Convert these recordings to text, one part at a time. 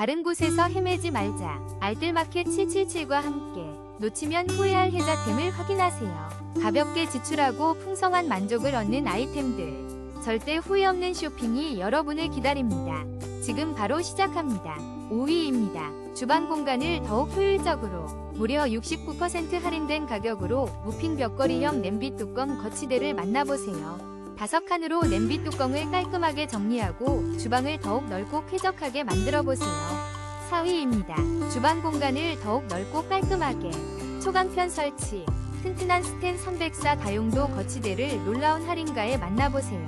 다른 곳에서 헤매지 말자. 알뜰마켓 777과 함께 놓치면 후회할 혜자템을 확인하세요. 가볍게 지출하고 풍성한 만족을 얻는 아이템들. 절대 후회 없는 쇼핑이 여러분을 기다립니다. 지금 바로 시작합니다. 5위입니다. 주방 공간을 더욱 효율적으로 무려 69% 할인된 가격으로 무핀 벽걸이형 냄비 뚜껑 거치대를 만나보세요. 다섯 칸으로 냄비 뚜껑을 깔끔하게 정리하고 주방을 더욱 넓고 쾌적하게 만들어 보세요. 4위입니다. 주방 공간을 더욱 넓고 깔끔하게 초강편 설치 튼튼한 스텐 304 다용도 거치대를 놀라운 할인가에 만나보세요.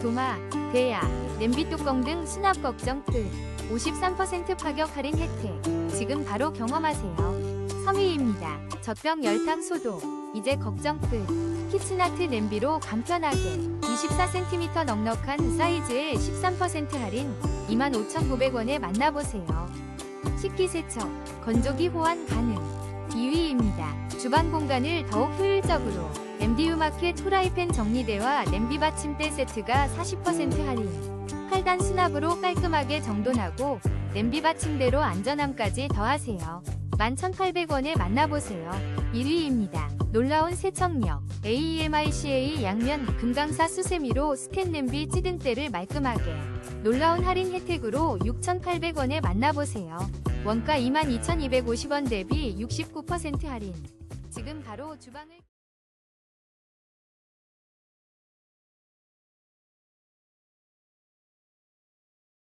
도마, 대야, 냄비 뚜껑 등 수납 걱정 끝. 53% 파격 할인 혜택. 지금 바로 경험하세요. 3위입니다. 젖병 열탕 소독. 이제 걱정 끝. 키친아트 냄비로 간편하게 24cm 넉넉한 사이즈에 13% 할인 25,900원에 만나보세요. 식기세척, 건조기 호환 가능. 2위입니다. 주방 공간을 더욱 효율적으로 MDU 마켓 후라이팬 정리대와 냄비 받침대 세트가 40% 할인. 8단 수납으로 깔끔하게 정돈하고 냄비 받침대로 안전함까지 더하세요. 11,800원에 만나보세요. 1위입니다. 놀라운 세척력 AEMICA 양면 금강사 수세미로 스텐 냄비 찌든 때를 말끔하게 놀라운 할인 혜택으로 6,800원에 만나보세요. 원가 22,250원 대비 69% 할인. 지금 바로 주방을